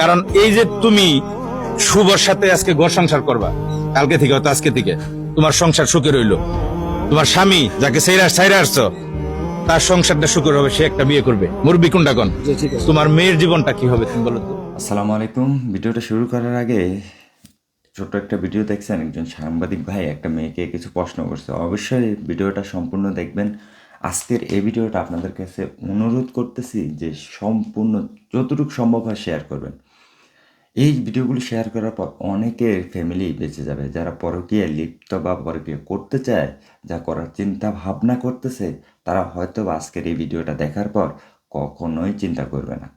কারণ এই যে তুমি শুভর সাথে আজকে ঘর সংসার করবা কালকে থেকে হয়তো আজকে থেকে তোমার সংসার সুখে রইল। তোমার স্বামী যাকে সেইরা সাইরা আসছো তার সংসারটা সুখের হবে সে একটা বিয়ে করবে। মুরবি কোনটা কোন? তোমার মেয়ের জীবনটা কি হবে তুমি বলো তো। আসসালামু আলাইকুম। ভিডিওটা শুরু করার আগে ছোট্ট একটা ভিডিও দেখছেন একজন সাংবাদিক ভাই একটা মেয়েকে কিছু প্রশ্ন করছে। অবশ্যই ভিডিওটা সম্পূর্ণ দেখবেন। আজকের এই ভিডিওটা আপনাদের কাছে অনুরোধ করতেছি যে সম্পূর্ণ যতটুকু সম্ভব হয় শেয়ার করবেন। এই ভিডিওগুলি শেয়ার করার পর অনেকের ফ্যামিলি বেঁচে যাবে। যারা পরকীয়া লিপ্ত বা পরকীয়া করতে চায়, যা করার চিন্তা ভাবনা করতেছে, তারা হয়তো আজকের এই ভিডিওটা দেখার পর কখনোই চিন্তা করবে না।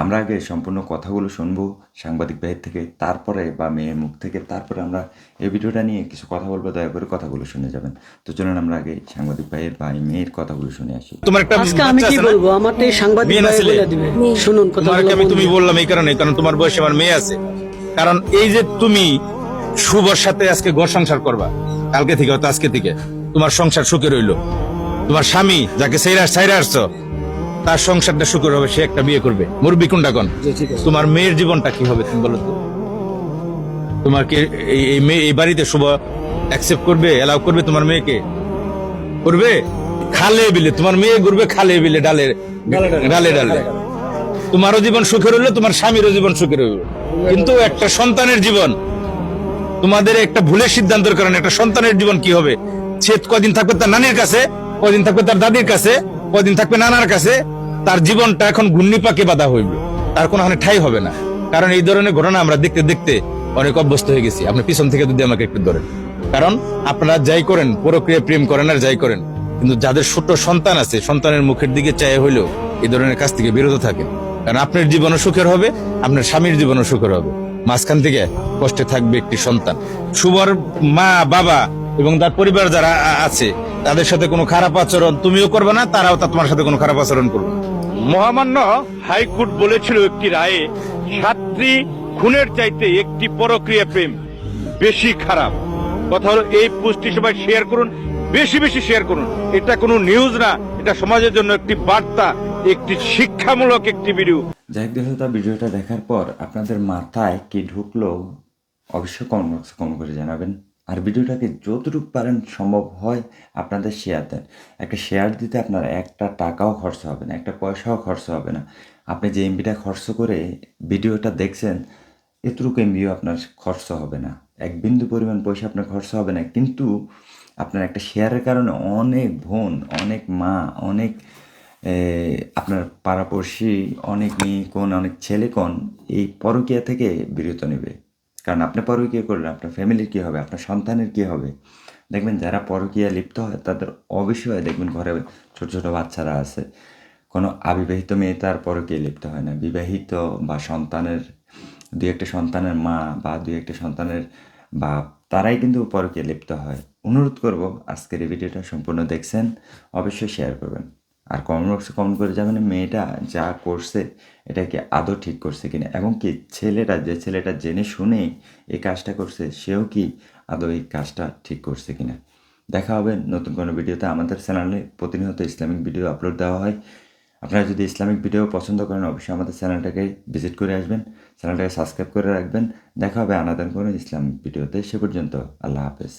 আমরা আগে সম্পূর্ণ কথাগুলো শুনব সাংবাদিক ভাইয়ের থেকে তারপরে বা মেয়ের মুখ থেকে তারপরে আমরা এই ভিডিওটা নিয়ে কিছু কথা বলব দয়া করে কথাগুলো শুনে যাবেন। তো চলুন আমরা আগে সাংবাদিক ভাইয়ের বা মেয়ের কথাগুলো শুনে আসি। তোমার একটা আজকে আমি কি বলব? আমার তো সাংবাদিক ভাই বলে দিবে। শুনুন কথা আমি তুমি বললাম এই কারণে? কারণ তোমার বয়সে আমার মেয়ে আছে। কারণ এই যে তুমি শুভর সাথে আজকে ঘর সংসার করবা কালকে থেকে হয়তো আজকে থেকে তোমার সংসার সুখে রইল। তোমার স্বামী যাকে সেইরা সাইরা আসছো তার সংসারটা সুখের হবে সে একটা বিয়ে করবে। মুরবি কোনটা কোন? তোমার মেয়ের জীবনটা কি হবে তুমি বলো তো। তোমার কি এই- মেয়ে এই বাড়িতে শুভ অ্যাকসেপ্ট করবে এলাও করবে তোমার মেয়েকে? করবে? খালে বিলে তোমার মেয়ে ঘুরবে খালে বিলে ডালে ডালে ডালে। তোমারও জীবন সুখে রইল তোমার স্বামীরও জীবন সুখে রইল কিন্তু একটা সন্তানের জীবন তোমাদের একটা ভুলের সিদ্ধান্তের কারণে একটা সন্তানের জীবন কি হবে? সে কদিন থাকবে তার নানির কাছে কদিন থাকবে তার দাদির কাছে কদিন থাকবে নানার কাছে, তার জীবনটা এখন ঘূর্ণি পাকে বাধা হইল। তার কোনো ওখানে ঠাই হবে না। কারণ এই ধরনের ঘটনা আমরা দেখতে দেখতে অনেক অভ্যস্ত হয়ে গেছি। আপনি পিছন থেকে যদি আমাকে একটু ধরেন। কারণ আপনারা যাই করেন, প্রক্রিয়া প্রেম করেন আর যাই করেন। কিন্তু যাদের ছোট সন্তান আছে, সন্তানের মুখের দিকে চায় হইলেও এই ধরনের কাজ থেকে বিরত থাকেন। কারণ আপনার জীবনও সুখের হবে, আপনার স্বামীর জীবনও সুখের হবে। মাঝখান থেকে কষ্টে থাকবে একটি সন্তান। শুভর মা, বাবা এবং তার পরিবার যারা আছে তাদের সাথে কোনো খারাপ আচরণ তুমিও করবে না তারাও তা তোমার সাথে কোনো খারাপ আচরণ করবে। মহামান্য হাইকোর্ট বলেছিল একটি রায়ে ছাত্রী খুনের চাইতে একটি পরক্রিয়া প্রেম বেশি খারাপ। কথা হলো এই পোস্টটি সবাই শেয়ার করুন বেশি বেশি শেয়ার করুন। এটা কোনো নিউজ না এটা সমাজের জন্য একটি বার্তা একটি শিক্ষামূলক একটি ভিডিও যাই হোক ভিডিওটা দেখার পর আপনাদের মাথায় কি ঢুকলো? অবশ্যই কমেন্ট বক্সে কমেন্ট করে জানাবেন। আর ভিডিওটাকে যতটুকু পারেন সম্ভব হয় আপনাদের শেয়ার দেন। একটা শেয়ার দিতে আপনার একটা টাকাও খরচ হবে না, একটা পয়সাও খরচ হবে না। আপনি যে এমবিটা খরচ করে ভিডিওটা দেখছেন, এতটুকু এমবিও আপনার খরচ হবে না। এক বিন্দু পরিমাণ পয়সা আপনার খরচ হবে না। কিন্তু আপনার একটা শেয়ারের কারণে অনেক বোন, অনেক মা, অনেক আপনার পাড়াপড়শি, অনেক মেয়ে কোন, অনেক ছেলে কোন, এই পরকীয়া থেকে বিরত নেবে। কারণ আপনি পরকীয়া করলে? আপনার ফ্যামিলির কী হবে? আপনার সন্তানের কী হবে? দেখবেন যারা পরকীয়া লিপ্ত হয়, তাদের অবশ্যই দেখবেন ঘরে ছোট ছোট বাচ্চারা আছে। কোনো অবিবাহিত মেয়ে তার পরকীয়া লিপ্ত হয় না। বিবাহিত বা সন্তানের, দুই একটা সন্তানের মা বা দুই একটা সন্তানের বাপ, তারাই কিন্তু পরকীয়া লিপ্ত হয়। অনুরোধ করব আজকের এই ভিডিওটা সম্পূর্ণ দেখছেন, অবশ্যই শেয়ার করবেন। আর কমেন্ট বক্সে কমেন্ট করে যাবেন মেয়েটা যা করছে, এটা কি আদৌ ঠিক করছে কিনা? এবং কি ছেলেটা, যে ছেলেটা জেনে শুনে এই কাজটা করছে, সেও কি আদৌ এই কাজটা ঠিক করছে কিনা? দেখা হবে নতুন কোনো ভিডিওতে আমাদের চ্যানেলে। প্রতিনিয়ত ইসলামিক ভিডিও আপলোড দেওয়া হয়। আপনারা যদি ইসলামিক ভিডিও পছন্দ করেন, অবশ্যই আমাদের চ্যানেলটাকে ভিজিট করে আসবেন। চ্যানেলটাকে সাবস্ক্রাইব করে রাখবেন। দেখা হবে আনাদান কোনো ইসলামিক ভিডিওতে। সে পর্যন্ত আল্লাহ হাফেজ।